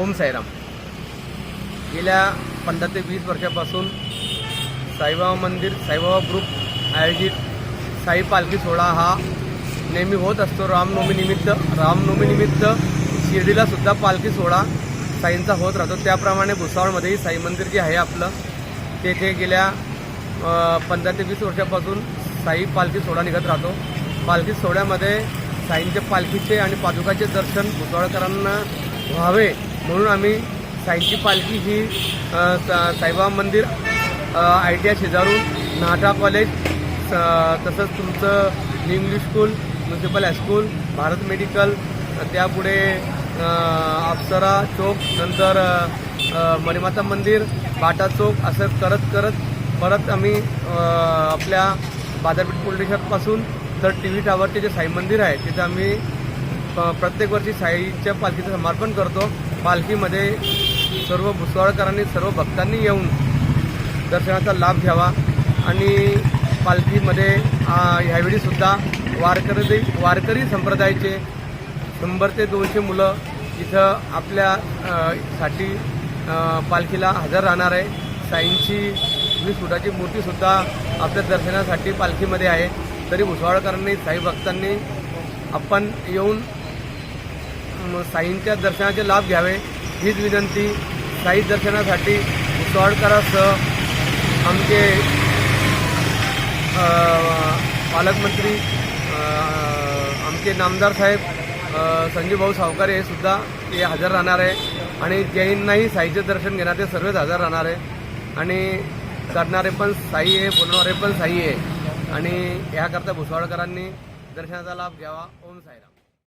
ओम साईराम. गेल्या पंधरा ते वीस वर्षापासून साईबाबा मंदिर साईबाबा ग्रुप आयोजित साई पालखी सोहळा हा नेहमी होत असतो. रामनवमीनिमित्त रामनवमीनिमित्त शिर्डीला सुद्धा पालखी सोहळा साईंचा होत राहतो. त्याप्रमाणे भुसावळमध्येही साई मंदिर जे आहे आपलं तेथे गेल्या पंधरा ते वीस वर्षापासून साई पालखी सोहळा निघत राहतो. पालखी सोहळ्यामध्ये साईंच्या पालखीचे आणि पादुकाचे दर्शन भुसावळकरांना व्हावे म्हणून आम्ही साईची पालखी ही सा- साईबाबा मंदिर आय टी आय शेजारून नाटा कॉलेज तसंच तुमचं new English school municipal high school Bharat medical त्यापुढे अप्सरा चौक नंतर मणिमाता मंदिर बाटा चौक असं करत करत परत आम्ही आपल्या बाजारपेठ पोलीस स्टेशनपासून तर टी व्ही टावरचे जे साई मंदिर आहे तिथं आम्ही प्रत्येक वर्षी साईच्या पालखीचं समर्पण करतो. पालखीमध्ये सर्व भुसावळकरांनी सर्व भक्तांनी येऊन दर्शनाचा लाभ घ्यावा आणि पालखीमध्ये ह्यावेळीसुद्धा वारकरी वारकरी संप्रदायाचे शंभर ते दोनशे मुलं इथं आपल्या साठी पालखीला हजर राहणार आहे. साईंची वीस फुटाची मूर्तीसुद्धा आपल्या दर्शनासाठी पालखीमध्ये आहे. तरी भुसावळकरांनी साई भक्तांनी आपण येऊन साईंच्या दर्शनाचे लाभ घ्यावे हीच विनंती. साई दर्शनासाठी भुसावळकरासह आमचे पालकमंत्री आमचे नामदार साहेब अ, भाऊ सावकारे हे सुद्धा ते हजर राहणार आहे. आणि जैननाही साईचे दर्शन घेणारे सर्वच हजर राहणार आहे. आणि करणारे पण साई आहे बोलणारे पण साई आहे. आणि ह्याकरता भुसावळकरांनी दर्शनाचा लाभ घ्यावा. ओम साईराम.